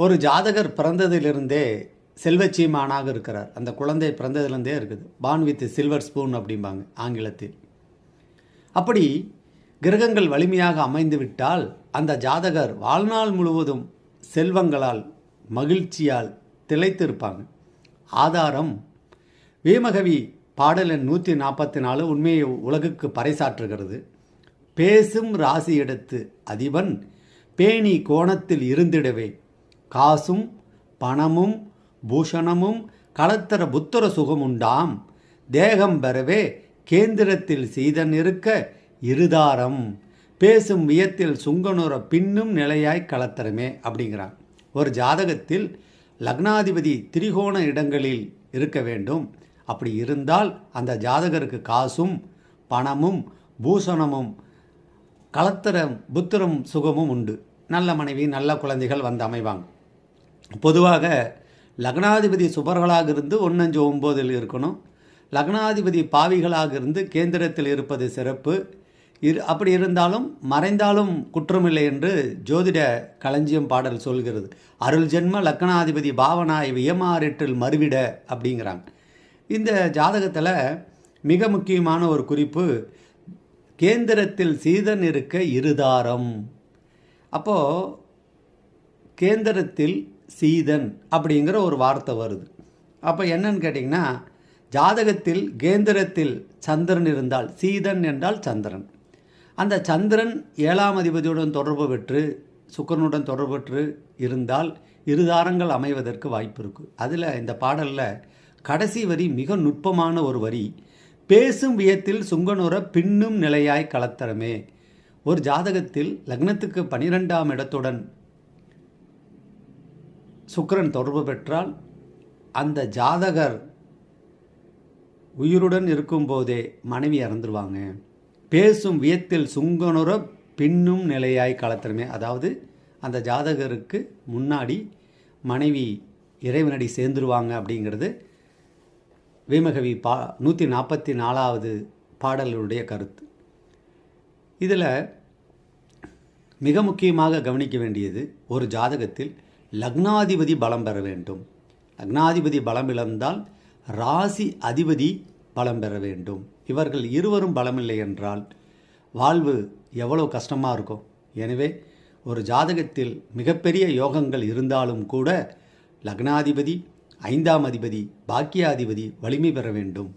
ஒரு ஜாதகர் பிறந்ததிலிருந்தே செல்வச்சீமானாக இருக்கிறார். அந்த குழந்தை பிறந்ததுலேருந்தே இருக்குது. பான் வித் சில்வர் ஸ்பூன் அப்படிம்பாங்க ஆங்கிலத்தில். அப்படி கிரகங்கள் வலிமையாக அமைந்து விட்டால் அந்த ஜாதகர் வாழ்நாள் முழுவதும் செல்வங்களால் மகிழ்ச்சியால் திளைத்திருப்பாங்க. ஆதாரம் வேமகவி பாடலின் நூற்றி நாற்பத்தி நாலு உண்மையை உலகுக்கு பறைசாற்றுகிறது. பேசும் ராசி எடுத்து அதிபன் பேணி கோணத்தில் இருந்திடவே. காசும் பணமும் பூஷணமும் களத்தர புத்தர சுகமுண்டாம். தேகம் பெறவே கேந்திரத்தில் சீதன் இருக்க இருதாரம். பேசும் வியத்தில் சுங்கனுற பின்னும் நிலையாய் களத்தரமே அப்படிங்கிறான். ஒரு ஜாதகத்தில் லக்னாதிபதி திரிகோண இடங்களில் இருக்க வேண்டும். அப்படி இருந்தால் அந்த ஜாதகருக்கு காசும் பணமும் பூஷணமும் களத்திரம் புத்திரம் சுகமும் உண்டு. நல்ல மனைவி நல்ல குழந்தைகள் வந்து அமைவாங்க. பொதுவாக லக்னாதிபதி சுபர்களாக இருந்து ஒன்னஞ்சு ஒம்போதில் இருக்கணும். லக்னாதிபதி பாவிகளாக இருந்து கேந்திரத்தில் இருப்பது சிறப்பு. இரு அப்படி இருந்தாலும் மறைந்தாலும் குற்றமில்லை என்று ஜோதிட களஞ்சியம் பாடல் சொல்கிறது. அருள் ஜென்ம லக்னாதிபதி பாவனாய் வியமாறிற்றில் மறுவிட அப்படிங்கிறாங்க. இந்த ஜாதகத்தில் மிக முக்கியமான ஒரு குறிப்பு கேந்திரத்தில் சீதன் இருக்க இருதாரம். அப்போது கேந்திரத்தில் சீதன் அப்படிங்கிற ஒரு வார்த்தை வருது. அப்போ என்னன்னு கேட்டிங்கன்னா ஜாதகத்தில் கேந்திரத்தில் சந்திரன் இருந்தால் சீதன் என்றால் சந்திரன். அந்த சந்திரன் ஏழாம் அதிபதியுடன் தொடர்பு பெற்று சுக்கரனுடன் தொடர்பு பெற்று இருந்தால் இருதாரங்கள் அமைவதற்கு வாய்ப்பு இருக்குது அதில் இந்த பாடலில் கடைசி வரி மிக நுட்பமான ஒரு வரி பேசும் வியத்தில் சுங்கனுற பின்னும் நிலையாய் கலத்தரமே. ஒரு ஜாதகத்தில் லக்னத்துக்கு பனிரெண்டாம் இடத்துடன் சுக்கரன் தொடர்பு பெற்றால் அந்த ஜாதகர் உயிருடன் இருக்கும்போதே மனைவி இறந்துருவாங்க. பேசும் வியத்தில் சுங்கனுற பின்னும் நிலையாய் கலத்திரமே அதாவது அந்த ஜாதகருக்கு முன்னாடி மனைவி இறைவனடி சேர்ந்துருவாங்க அப்படிங்கிறது வீமகவி பா நூற்றி நாற்பத்தி நாலாவது பாடலுடைய கருத்து. இதில் மிக முக்கியமாக கவனிக்க வேண்டியது ஒரு ஜாதகத்தில் லக்னாதிபதி பலம் பெற வேண்டும். லக்னாதிபதி பலம் இழந்தால் ராசி அதிபதி பலம் பெற வேண்டும். இவர்கள் இருவரும் பலமில்லை என்றால் வாழ்வு எவ்வளோ கஷ்டமாக இருக்கும். எனவே ஒரு ஜாதகத்தில் மிகப்பெரிய யோகங்கள் இருந்தாலும் கூட லக்னாதிபதி ஐந்தாம் அதிபதி பாக்கியாதிபதி வலிமை பெற வேண்டும்.